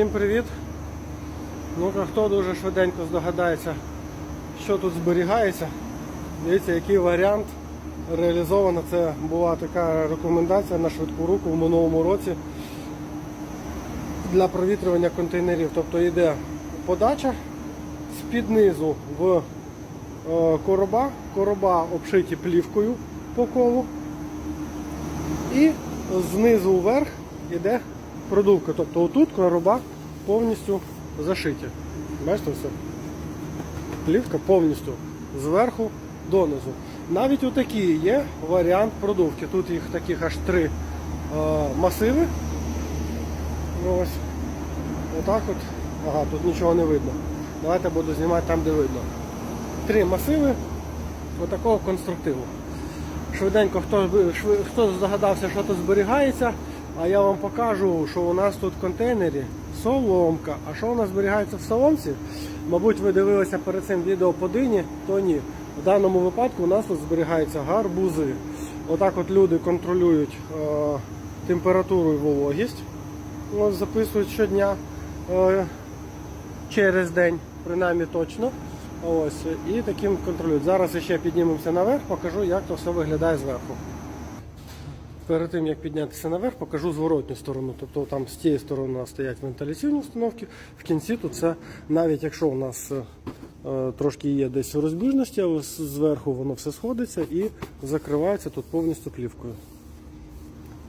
Всім привіт! Ну-ка, хто дуже швиденько здогадається, що тут зберігається. Дивіться, який варіант реалізовано. Це була така рекомендація на швидку руку в минулому році для провітрювання контейнерів. Тобто йде подача з-під низу в е, короба, короба обшиті плівкою по колу. І знизу вверх йде продувка. Тобто отут короба повністю зашиті. Бачите все? Плівка повністю зверху донизу. Навіть отакий є варіант продувки. Тут їх таких аж три е, масиви. Ось. Отак от. Ага, тут нічого не видно. Давайте буду знімати там, де видно. Три масиви отакого конструктиву. Швиденько, хто, хто здогадався, що тут зберігається, а я вам покажу, що у нас тут в контейнері соломка. А що у нас зберігається в соломці? Мабуть, ви дивилися перед цим відео по дині, то ні. В даному випадку у нас тут зберігаються гарбузи. Отак от люди контролюють е, температуру і вологість. Ось записують щодня е, через день, принаймні точно. Ось, і таким контролюють. Зараз ще піднімемося наверх, покажу, як то все виглядає зверху. Перед тим як піднятися наверх, покажу зворотню сторону. Тобто там з тієї сторони у нас стоять вентиляційні установки. В кінці тут це, навіть якщо у нас е, е, трошки є десь розбіжності, але зверху воно все сходиться і закривається тут повністю плівкою.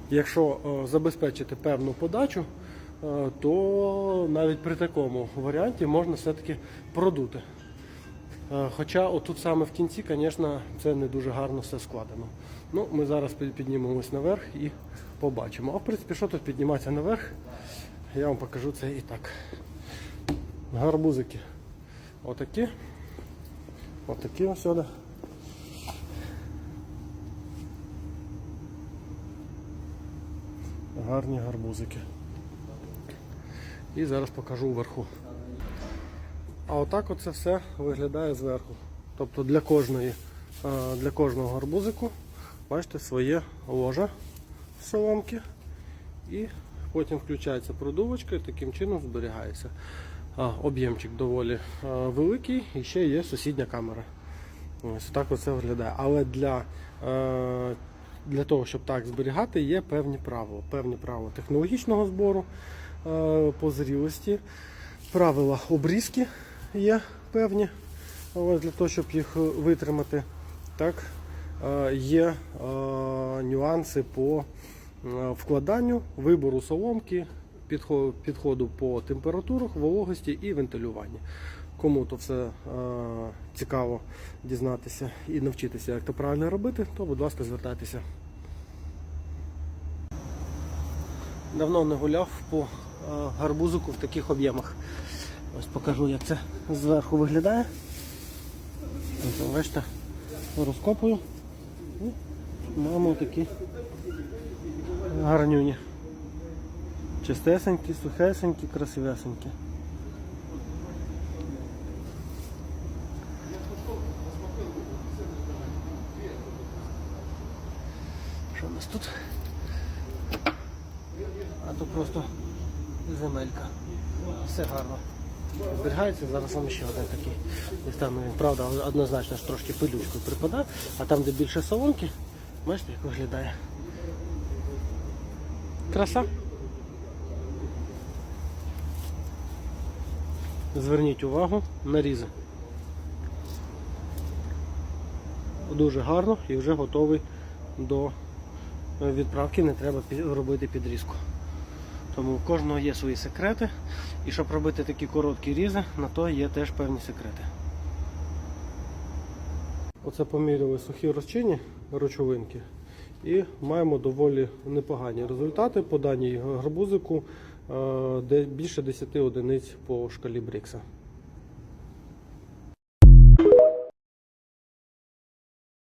Якщо е, забезпечити певну подачу, е, то навіть при такому варіанті можна все-таки продути. Е, Хоча отут саме в кінці, звісно, це не дуже гарно все складено. Ну, ми зараз під- піднімемось наверх і побачимо. А в принципі, що тут підніматися наверх, я вам покажу це і так. Гарбузики. Отакі. Отакі ось сюди. Гарні гарбузики. І зараз покажу вверху. А отак оце все виглядає зверху. Тобто для кожної, е, для кожного гарбузику, бачите, своє ложе соломки. І потім включається продувочка і таким чином зберігається. Об'ємчик доволі е, великий і ще є сусідня камера. Ось так оце виглядає. Але для, е, для того, щоб так зберігати, є певні правила. Певні правила технологічного збору по зрілості, правила обрізки є певні для того, щоб їх витримати. Так, е, є е, нюанси по е, вкладанню, вибору соломки, підходу по температурах, вологості і вентилюванні. Кому то все цікаво дізнатися і навчитися, як це правильно робити, то, будь ласка, звертайтеся. Давно не гуляв по гарбузику в таких об'ємах. Ось покажу, як це зверху виглядає. Бачите, розкопую. І маємо такі гарнюні. Чистесенькі, сухесенькі, красивесенькі. Що у нас тут? А тут просто земелька. Все гарно. Зберігається, зараз вам ще один такий. Там, правда, однозначно ж трошки пилючкою припадає, а там, де більше соломки, бачите, як виглядає. Краса. Зверніть увагу на різи. Дуже гарно і вже готовий до відправки, не треба робити підрізку. Тому у кожного є свої секрети. І щоб робити такі короткі різи, на то є теж певні секрети. Оце поміряли сухі розчинні речовинки і маємо доволі непогані результати по даній гарбузику, е, де більше 10 одиниць по шкалі Брікса.